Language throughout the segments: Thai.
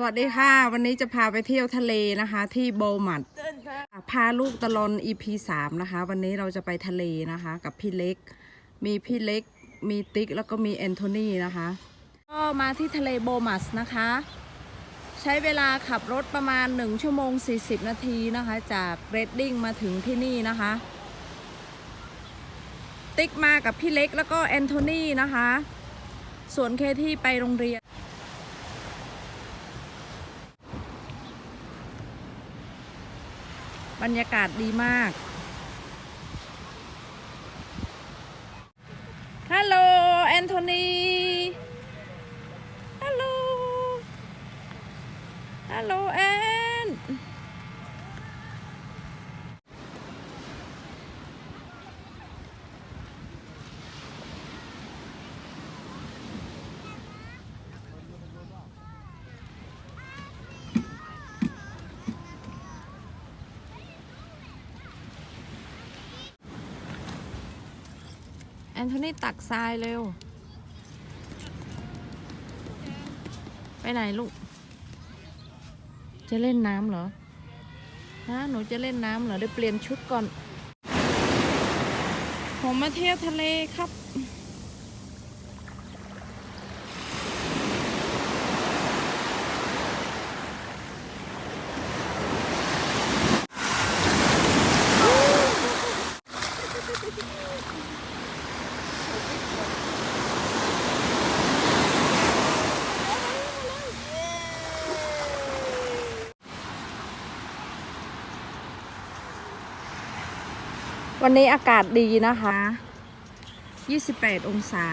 สวัสดีค่ะ วันนี้จะพาไปเที่ยวทะเลนะคะ ที่โบมัดพาลูกตะลอน EP 3นะคะ วันนี้เราจะไปทะเลนะคะ กับพี่เล็ก มีพี่เล็ก มีติ๊กแล้วก็มีแอนโทนีนะคะ ก็มาที่ทะเลโบมัสนะคะ ใช้เวลาขับรถประมาณ 1 ชั่วโมง 40 นาทีนะคะ จากเรดดิ้งมาถึงที่นี่นะคะ ติ๊กมากับพี่เล็กแล้วก็แอนโทนีนะคะ ส่วนเคที่ไปโรงเรียน บรรยากาศดีมาก ฮัลโหลแอนโทนี ฮัลโหล ฮัลโหลแอน แอนโทนีตักทรายเร็ว ไปไหนลูก จะเล่นน้ำเหรอ ฮะ หนูจะเล่นน้ำเหรอ ได้เปลี่ยนชุดก่อน ผมมาเที่ยวทะเลครับ วันนี้อากาศดีนะคะ 28 องศา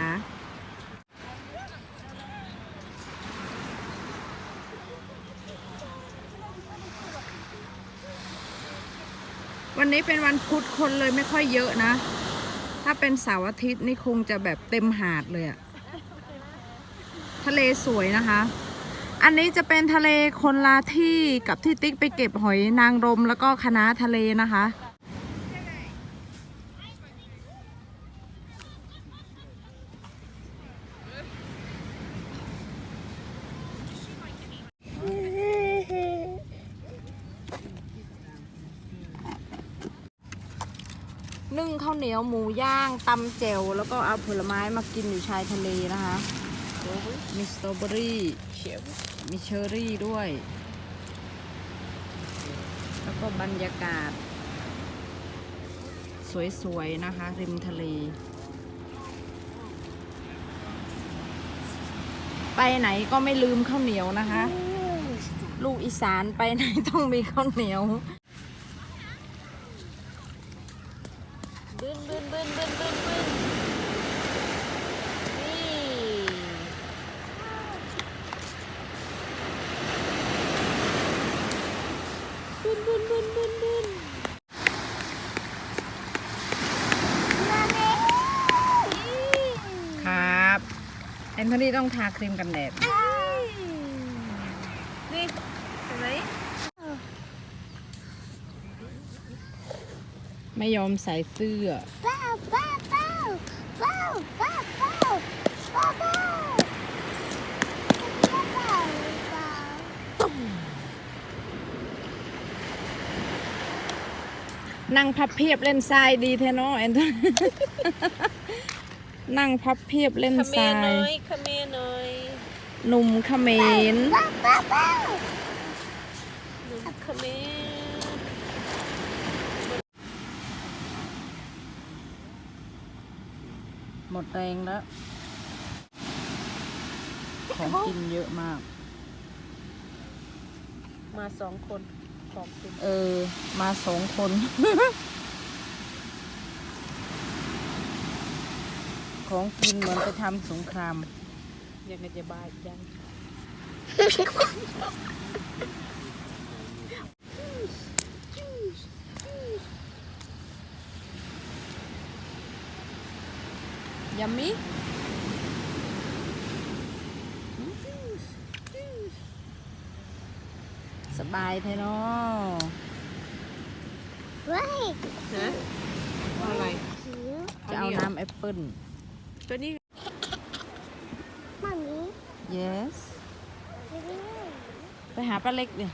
วันนี้เป็นวันพุธคนเลยไม่ค่อยเยอะนะ ถ้าเป็นเสาร์อาทิตย์นี่คงจะแบบเต็มหาดเลยอะทะเลสวยนะคะ อันนี้จะเป็นทะเลคนละที่กับที่ติ๊กไปเก็บหอยนางรมแล้วก็คณะทะเลนะคะ นึ่งข้าวเหนียวหมูย่างตำแจ่วแล้วก็เอาผลไม้มากินอยู่ชายทะเลนะคะ มีสตรอเบอรี่มีเชอร์รี่ด้วย แล้วก็บรรยากาศ สวยๆนะคะ ริมทะเล ไปไหนก็ไม่ลืมข้าวเหนียวนะคะ ลูกอีสานไปไหนต้องมีข้าวเหนียว บึ้นบึ้นบึ้นบึ้นบึ้นบึ้นนี่ บึ้นบึ้นบึ้นบึ้นบึ้นครับแอนโทนีต้องทาครีมกันแดดนี่เห็นไหมไม่ยอมใส่เสื้อ Bow, bow, bow, bow, bow, bow, bow, bow. Bow, นั่งพับเพียบเล่นทรายดีแท้เนาะแอนโทนีนั่งพับเพียบเล่นขทเมรารน้ยอยขเมรน้อยหนุ่มเขมร Bow, bow, bow. หนุ่มขเมรหมดแรงแล้ว ของกินเยอะมาก มาสองคน สองคนเออ มาสองคน ของกินเหมือนไปทำสงคราม ยังไงจะบายยังยัมมี่ สบายแท้เนาะ Right. ฮะเอาอะไร Here. จะเอาน้ำแอปเปิ้ล ตัวนี้ Mommy. yes Mommy. ไปหาป้าเล็กดิป